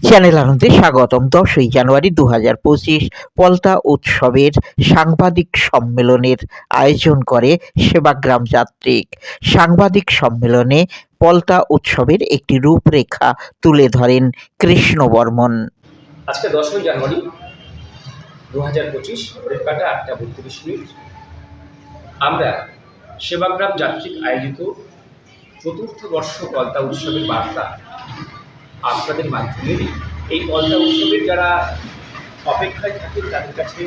Channel আনন্দে স্বাগতম। দশই জানুয়ারি দু হাজার পঁচিশ পলতা উৎসবের সাংবাদিক সম্মেলনের আয়োজন করে সেবাগ্রাম যাত্রিক। সাংবাদিক সম্মেলনে পলতা উৎসবের একটি রূপরেখা তুলে ধরেন কৃষ্ণ বর্মন আজকে দশই জানুয়ারি দু হাজার পঁচিশ কাটা আটটা বত্রিশ মিনিট। আমরা সেবাগ্রাম যাত্রিক আয়োজিত চতুর্থ বর্ষ কলতা উৎসবের বার্তা আপনাদের মাধ্যমে এই কলতা উৎসবের যারা অপেক্ষায় থাকেন, তাদের কাছে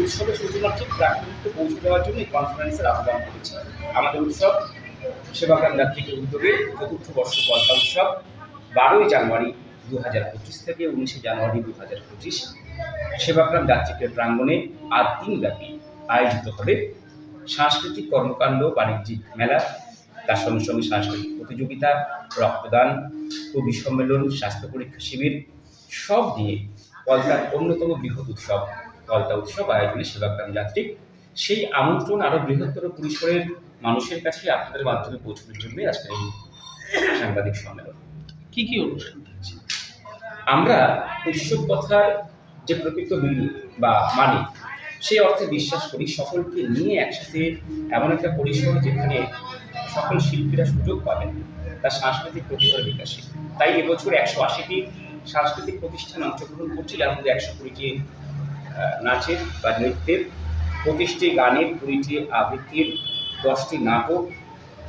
উৎসবের সূচনা ঠিক প্রাকৃতিক পৌঁছে দেওয়ার জন্য এই কনফারেন্সের আহ্বান করেছে। আমাদের উৎসব সেবাগ্রাম যাত্রিকের উদ্যোগে চতুর্থ বর্ষ কলতা উৎসব বারোই জানুয়ারি দু হাজার পঁচিশ থেকে উনিশে জানুয়ারি দু হাজার পঁচিশ সেবাগ্রাম যাত্রিকের প্রাঙ্গণে আট দিনব্যাপী আয়োজিত হবে সাংস্কৃতিক কর্মকাণ্ড, বাণিজ্যিক মেলা তার সঙ্গে সঙ্গে সাংস্কৃতিক প্রতিযোগিতা রক্তদান কবি সম্মেলন স্বাস্থ্য পরীক্ষা শিবির সব নিয়ে কলতার অন্যতম বৃহৎ উৎসব কলতা উৎসব আয়োজনে সেবাগ্রাম যাত্রিক সেই আমন্ত্রণ আরও বৃহত্তর পরিসরের মানুষের কাছে আপনাদের মাধ্যমে পৌঁছানোর জন্যই আজকের এই সাংবাদিক সম্মেলন। কি কি অনুষ্ঠান থাকছে? আমরা উৎসব কথার যে প্রকৃত মিল বা মানে সেই অর্থে বিশ্বাস করি সকলকে নিয়ে একসাথে এমন একটা পরিসর যেখানে সকল শিল্পীরা সুযোগ পাবেন তার সাংস্কৃতিক প্রতিভার বিকাশে। তাই এবছর একশো আশিটি সাংস্কৃতিক প্রতিষ্ঠান অংশগ্রহণ করছে যার মধ্যে একশো কুড়িটি নাচের বা নৃত্যের পঁচিশটি গানের কুড়িটি আবৃত্তির দশটি নাটক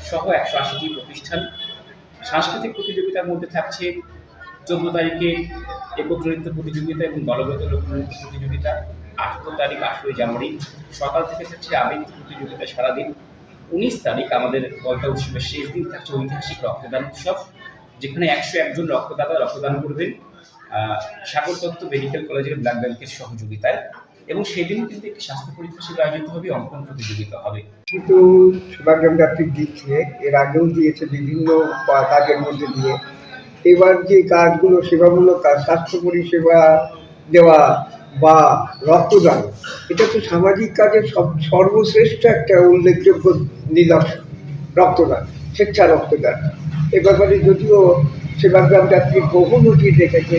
সহ একশো আশিটি প্রতিষ্ঠান। সাংস্কৃতিক প্রতিযোগিতার মধ্যে থাকছে চোদ্দ তারিখে একত্র নৃত্য প্রতিযোগিতা এবং দলগত লোকনৃত্য প্রতিযোগিতা। আঠেরো তারিখ আঠেরোই জানুয়ারি। সকাল থেকে থাকছে আবৃত্তি প্রতিযোগিতা সারাদিন। উনিশ তারিখ আমাদের কলতা উৎসবের শেষ দিন থাকছে ঐতিহাসিক রক্তদান উৎসব, যেখানে একশো একজন রক্তদাতা রক্তদান করবেন সাগর তত্ত্ব মেডিকেল কলেজের ব্লাড ব্যাংকের সহযোগিতায়। এবং সেদিন কিন্তু একটি স্বাস্থ্য পরীক্ষা শিবির আয়োজিত হবে, অঙ্কন প্রতিযোগিতা হবে। কিন্তু সেবাগ্রাম যাত্রিক দিচ্ছে এর আগেও দিয়েছে বিভিন্ন কাজের মধ্যে দিয়ে। এবার যে কাজগুলো, সেবামূলক কাজ, স্বাস্থ্য পরিষেবা দেওয়া বা রক্তদান। এটা তো সামাজিক কাজের সব সর্বশ্রেষ্ঠ একটা উল্লেখযোগ্য নিদর্শন, রক্তদান স্বেচ্ছা রক্তদান এ ব্যাপারে যদিও সেবাগ্রাম যাত্রী বহু নথি দেখেছে,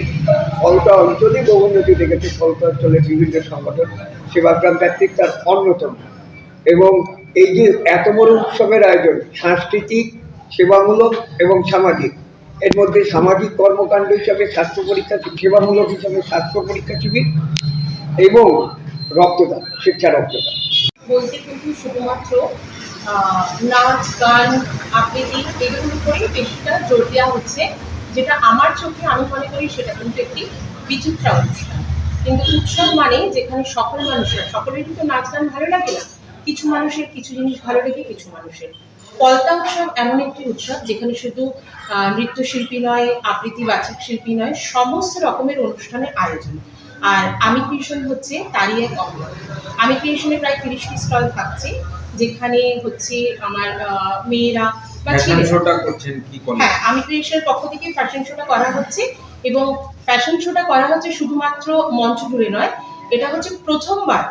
ফলতা অঞ্চলে বহু নথি দেখেছে, ফলতা অঞ্চলের বিভিন্ন সংগঠন সেবাগ্রাম যাত্রী তার অন্যতম। এবং এই যে এত বড় উৎসবের আয়োজন, সাংস্কৃতিক, সেবামূলক এবং সামাজিক, এর মধ্যে সামাজিক কর্মকাণ্ড হিসাবে, স্বাস্থ্য পরীক্ষা, সেবামূলক হিসাবে স্বাস্থ্য পরীক্ষা শিবির এবং রক্তদান স্বেচ্ছা রক্তদান। বলতে কিন্তু শুধুমাত্র নাচ, গান আবৃত্তি এগুলোর উপরেই বেশিটা জোর দেওয়া হচ্ছে। যেটা আমার চোখে আমি মনে করি সেটা কিন্তু একটি বিচিত্রা অনুষ্ঠান। কিন্তু উৎসব মানে যেখানে সকল মানুষের সকলেরই তো নাচ গান ভালো লাগে না। কিছু মানুষের কিছু জিনিস ভালো লাগে, কিছু মানুষের। পলতা উৎসব এমন একটি উৎসব যেখানে শুধু নৃত্যশিল্পী নয় আবৃত্তি বাচিক শিল্পী নয়, সমস্ত রকমের অনুষ্ঠানের আয়োজন। আর আমি ক্রিয়েশন হচ্ছে তারই এক অঙ্গ। আমি ক্রিয়েশনে প্রায় তিরিশটি স্টল থাকছে যেখানে হচ্ছে আমার মেয়েরা বা ফ্যাশন ছেলেরা। হ্যাঁ আমি ক্রিয়েশনের পক্ষ থেকে ফ্যাশন শোটা করা হচ্ছে এবং ফ্যাশন শোটা করা হচ্ছে শুধুমাত্র মঞ্চ জুড়ে নয় এটা হচ্ছে প্রথমবার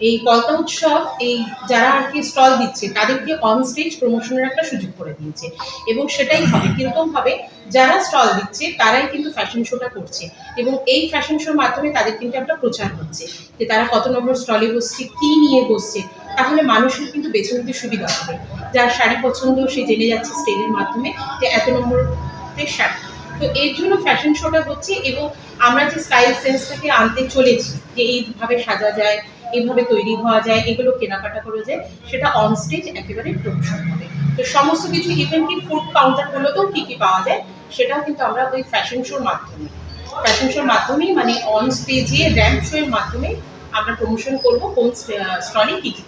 এই কলতা উৎসব এই যারা আর কি স্টল দিচ্ছে তাদেরকে অন স্টেজ প্রমোশনের একটা সুযোগ করে দিয়েছে। এবং সেটাই হবে কীরকম হবে? যারা স্টল দিচ্ছে, তারাই কিন্তু ফ্যাশন শোটা করছে। এবং এই ফ্যাশন শোর মাধ্যমে তাদের কিন্তু একটা প্রচার হচ্ছে যে তারা কত নম্বর স্টলে বসছে, কী নিয়ে বসছে, তাহলে মানুষের কিন্তু বেছে নিতে সুবিধা হবে। যার শাড়ি পছন্দ, সে জেনে যাচ্ছে স্টেজের মাধ্যমে যে এত নম্বরের শাড়ি। তো এর জন্য ফ্যাশন শোটা হচ্ছে এবং আমরা যে স্টাইল সেন্সটাকে আনতে চলেছি, যে এইভাবে সাজা যায়, এইভাবে তৈরি হওয়া যায়, এগুলো কেনাকাটা করা যায়, সেটা অন স্টেজ একেবারে প্রমোশন হবে। তো সমস্ত কিছু ইভেন কি ফুড কাউন্টারগুলোতেও কী কী পাওয়া যায়, সেটাও কিন্তু আমরা ওই ফ্যাশন শোর মাধ্যমে। ফ্যাশন শোর মাধ্যমেই মানে অন স্টেজে র্যাম্প শো এর মাধ্যমে আমরা প্রমোশন করব, কোন স্টলে কী কী।